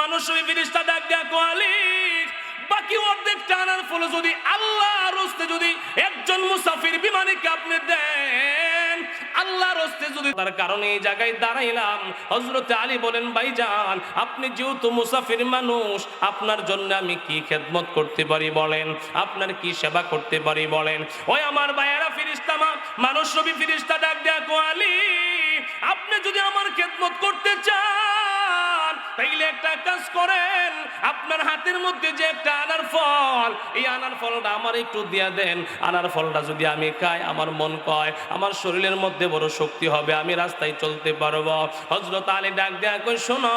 মানুষ ওই ফিরিস্তা ডাক দেয়া বাকি অর্ধেকটা আনার ফলে যদি আল্লাহ রস্তে যদি একজন মুসাফির আপনি দেন আল্লাহ রস্তে যদি তার কারণে এই জায়গায় দাঁড়াইলাম হজরত আলী বলেন আপনি যেহেতু মুসাফির মানুষ, আপনার জন্য আমি কি খেদমত করতে পারি বলেন? আপনার কি সেবা করতে পারি বলেন? ওই আমার ভাইয়েরা ফিরিস্তা মা, মানুষ রবি ফিরিস্তা ডাক দেয়া কোয়ালি আপনি যদি আমার খেদমত করতে চান তাইলে একটা কাজ করেন আপনার হাতের মধ্যে যে একটা আনার ফল, এই আনার ফলটা আমার একটু দিয়া দেন। আনার ফলটা যদি আমি খাই, আমার মন কয়, আমার শরীরের মধ্যে বড় শক্তি হবে, আমি রাস্তায় চলতে পারব। হজরত আলী ডাক দেয়া কই শোনো,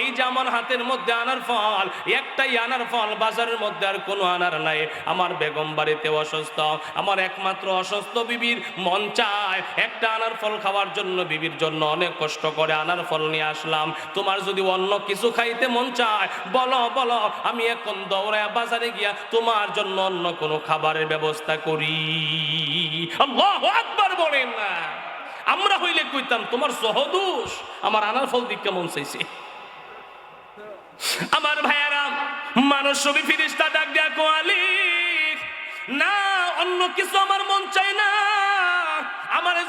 এই যে আমার হাতের মধ্যে আনার ফল, একটাই আনার ফল বাজারের মধ্যে আর কোনো আনার নাই। আমার বেগম বাড়িতে অসুস্থ, আমার একমাত্র অসুস্থ বিবির মন চায়, একটা আনার ফল খাওয়ার জন্য বিবির জন্য অনেক কষ্ট করে আনার ফল নিয়ে আসলাম। তোমার যদি অন্য কিছু খাইতে মন চায়, বলো বলো আমি এখন দৌড়ায় বাজারে গিয়া তোমার জন্য অন্য কোনো খাবারের ব্যবস্থা করি। আকবার বলেন না। আমরা হইলে কইতাম, তোমার সহদোষ, আমার আনার ফল দিক কেমন চাইছে? আমার ভাইয়ারা, মানুষ ছবি ফিরিস্তা ডাক দেয়া কোয়ালি, না, অন্য কিছু আমার মন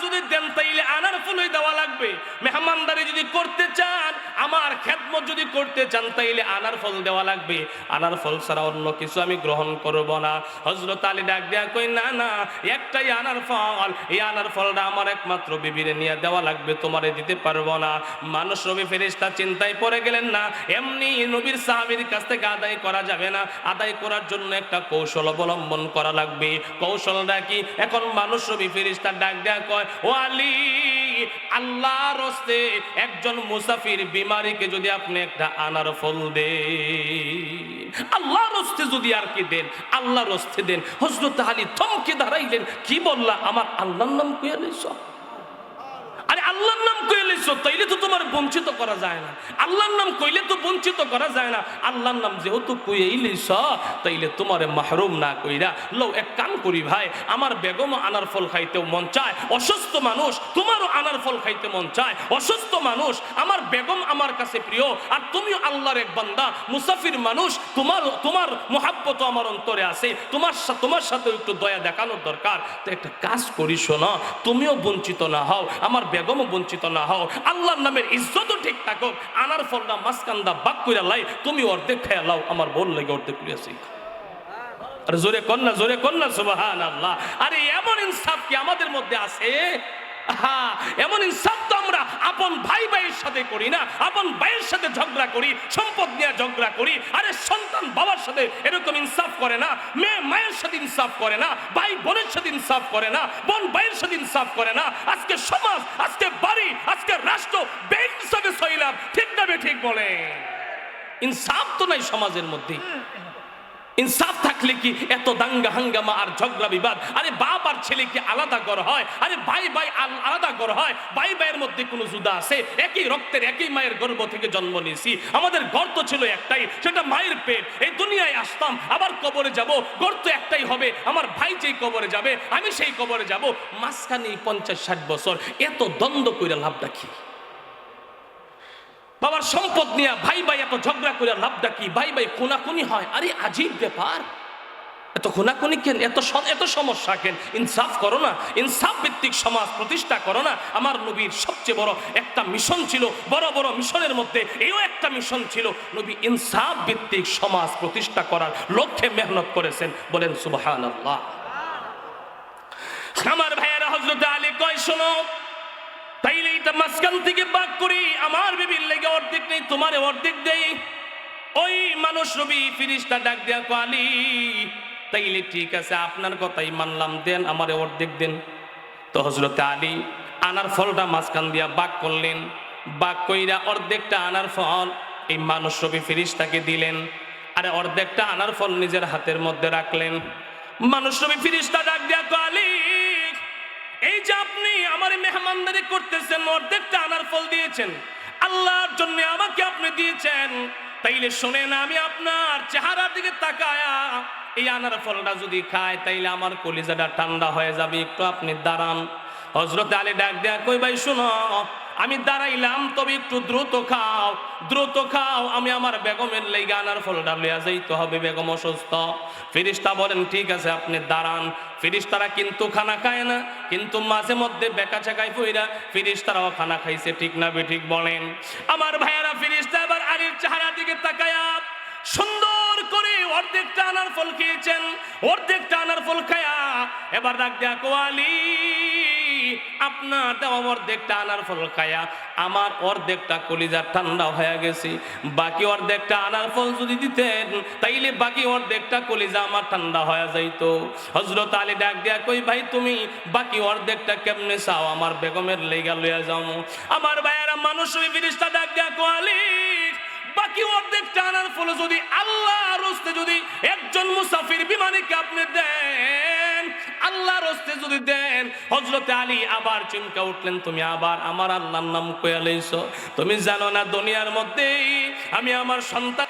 যদি দেন তাইলে আনার ফুলই দেওয়া লাগবে। মেহমানদারি যদি করতে চান, আমার খেদমত যদি করতে চান, তাইলে আনার ফল দেওয়া লাগবে। আনার ফল ছাড়া অন্য কিছু আমি গ্রহণ করব না। হজরত আলী ডাক দেয়া কই না না, একটাই আনার ফল। এই আনার ফলটা আমার একমাত্র বিবিরে নিয়ে দেওয়া লাগবে, তোমারে দিতে পারব না। মানুষ রবি ফেরিস্তা চিন্তায় পড়ে গেলেন, না, এমনি নবীর সাহাবীর কাছ থেকে আদায় করা যাবে না। আদায় করার জন্য একটা কৌশল অবলম্বন করা লাগবে। কৌশলটা কি? এখন মানুষ রবি ফেরিস্তা ডাক দেয়া কয় ও আলী, আল্লাহর একজন মুসাফির বিমারিকে যদি আপনি একটা আনার ফল দে আল্লাহ হস্তে যদি আর কি দেন আল্লাহ হস্তে দেন হজরত আলী থমকে দাঁড়াইলেন, কি বললা? আমার আল্লাহর নাম লইছ। আরে আল্লাহর নাম কইলে লইছো তাইলে তো তোমার বঞ্চিত করা যায় না। আল্লাহর নাম কইলে তো বঞ্চিত করা যায় না। আল্লাহর নাম যেহেতু কইয়েই লইছ তাইলে মাহরুম না কইরা এক কাম করি ভাই, আমার বেগম আনার ফল খাইতেও মন চায়, অসুস্থ মানুষ, তোমারও আনার ফল খাইতে মন চায়, অসুস্থ মানুষ, আমার বেগম আমার কাছে প্রিয়, আর তুমিও আল্লাহর এক বান্দা, মুসাফির মানুষ, তোমার তোমার মোহাব্বত আমার অন্তরে আছে, তোমার তোমার সাথে একটু দয়া দেখানোর দরকার। তো একটা কাজ করি শোনো, তুমিও বঞ্চিত না হও, আমার বেগমও বঞ্চিত না হও। আল্লাহর নামের ইজ্জতও ঠিক থাকুক। আনার মাসকান্দা বাক লাই, তুমি অর্ধেক খেয়ে লাও, আমার বোন লেগে অর্ধেক করিয়াছি আরে জোরে কন্যা জোরে কন্যা আল্লাহ আরে এমন ইনসাফ কি আমাদের মধ্যে আছে? হ্যাঁ এমন ইনসাফ আপন ভাই ভাইয়ের সাথে করি না, আপন ভাইয়ের সাথে ঝগড়া করি, সম্পদ নিয়ে ঝগড়া করি, আরে সন্তান বাবার সাথে এরকম ইনসাফ করে না, মেয়ে মায়ের সাথে ইনসাফ করে না, ভাই বোনের সাথে ইনসাফ করে না, বোন ভাইয়ের সাথে ইনসাফ করে না, আজকে সমাজ, আজকে বাড়ি, আজকে রাষ্ট্র বেইনসাফে সইলাম, ঠিক না ঠিক বলে ইনসাফ তো নাই সমাজের মধ্যে। ইনসাফ থাকলে কি এত দাঙ্গা হাঙ্গামা আর ঝগড়া বিবাদ? আরে বাপ আর ছেলে কি আলাদা কর হয়? আরে ভাই ভাই আল- আলাদা কর হয়? ভাই ভাইয়ের মধ্যে কোনো জুদা আছে? একই রক্তের, একই মায়ের গর্ভ থেকে জন্ম নিয়েছি। আমাদের গর্ত ছিল একটাই, সেটা মায়ের পেট। এই দুনিয়ায় আসতাম, আবার কবরে যাব। গর্ত একটাই হবে। আমার ভাই যেই কবরে যাবে, আমি সেই কবরে যাব। মাঝখানে পঞ্চাশ ষাট বছর। এত দ্বন্দ্ব করে লাভটা কি? বাবার সম্পদ নিয়ে ভাই ভাই এত ঝগড়া করে লাভটা কি ভাই ভাই কোনাকুনি হয়। আরে, আজীব ব্যাপার। এত খুনাকুনি কেন? এত এত সমস্যা কেন? ইনসাফ করো না। ইনসাফ ভিত্তিক সমাজ প্রতিষ্ঠা করো না। আমার নবীর সবচেয়ে বড় একটা মিশন ছিল, বড় বড় মিশনের মধ্যে এও একটা মিশন ছিল। নবী ইনসাফ ভিত্তিক সমাজ প্রতিষ্ঠা করার লক্ষ্যে মেহনত করেছেন। বলেন আল্লাহ আমার ভাইয়েরা হজরত আলী কয়, শোনো। তাইলে এটা মাঝখান থেকে বাক করি, আমার বিবির লেগে অর্ধেক নেই, তোমার অর্ধেক দেই। ওই মানুষ রবি, ফিরিস্তা ডাক দেয়া কালি তাইলে ঠিক আছে, আপনার কথাই মানলাম, দেন আমারে অর্ধেক দেন। তো হজরতে আলী আনার ফলটা মাঝখান দিয়া বাক করলেন। বাক কইরা অর্ধেকটা আনার ফল এই মানুষ রবি ফিরিস্তাকে দিলেন। আরে অর্ধেকটা আনার ফল নিজের হাতের মধ্যে রাখলেন। মানুষ রবি ফিরিস্তা ডাক দেয়া কালি এই যে আপনি আমার মেহমানদারি করতেছেন, অর্ধেকটা আনার ফল দিয়েছেন, আল্লাহর জন্য আমাকে আপনি দিয়েছেন, তাইলে শোনেন আমি আপনার চেহারার দিকে তাকায়া এই আনার ফলটা যদি খায় তাইলে আমার কলিজাটা ঠান্ডা হয়ে যাবে, একটু আপনি দাঁড়ান। হজরত আলী ডাক দেয়া কই ভাই, শুনো আমি দাঁড়াইলাম, তবে একটু দ্রুত খাও দ্রুত খাও, আমি আমার বেগমের লেগে আনার ফলটা লইয়া যাইতে হবে, বেগম অসুস্থ। ফিরিস্তা বলেন, ঠিক আছে, আপনি দাঁড়ান। ফিরিস্তারা কিন্তু খানা খায় না, কিন্তু মাঝে মধ্যে বেকা চেকাই ফইরা ফিরিস্তারাও খানা খাইছে, ঠিক না ঠিক বলেন। আমার ভাইয়ারা ফিরিস্তা এবার আলীর চেহারা দিকে তাকায়া সুন্দর করে অর্ধেকটা আনার ফল খেয়েছেন, অর্ধেকটা আনার ফল খায়া এবার ডাক দেয়া কোয়ালি আপনার দেওয়া অর্ধেকটা আনার ফল খায়া, আমার অর্ধেকটা কলিজা ঠান্ডা হয়ে গেছে। বাকি অর্ধেকটা আনার ফল যদি দিতেন, তাইলে বাকি অর্ধেকটা কলিজা আমার ঠান্ডা হয়ে হজরত আলী ডাক দেয়া কই, ভাই তুমি বাকি অর্ধেকটা কেমনে চাও? আমার বেগমের লেগা লইয়া যাও। আমার ভাইয়েরা, মানুষ ফিরিস্তা ডাক দেয়া কোয়ালি বাকি অর্ধেকটা আনার ফলে যদি আল্লাহ রস্তে যদি একজন মুসাফির বিমানিকে আপনি দেন আল্লাহ হস্তে যদি দেন হজরতে আলী আবার চিমকা উঠলেন, তুমি আবার আমার আল্লাহর নাম কয়ালেছ তুমি জানো না দুনিয়ার মধ্যেই আমি আমার সন্তান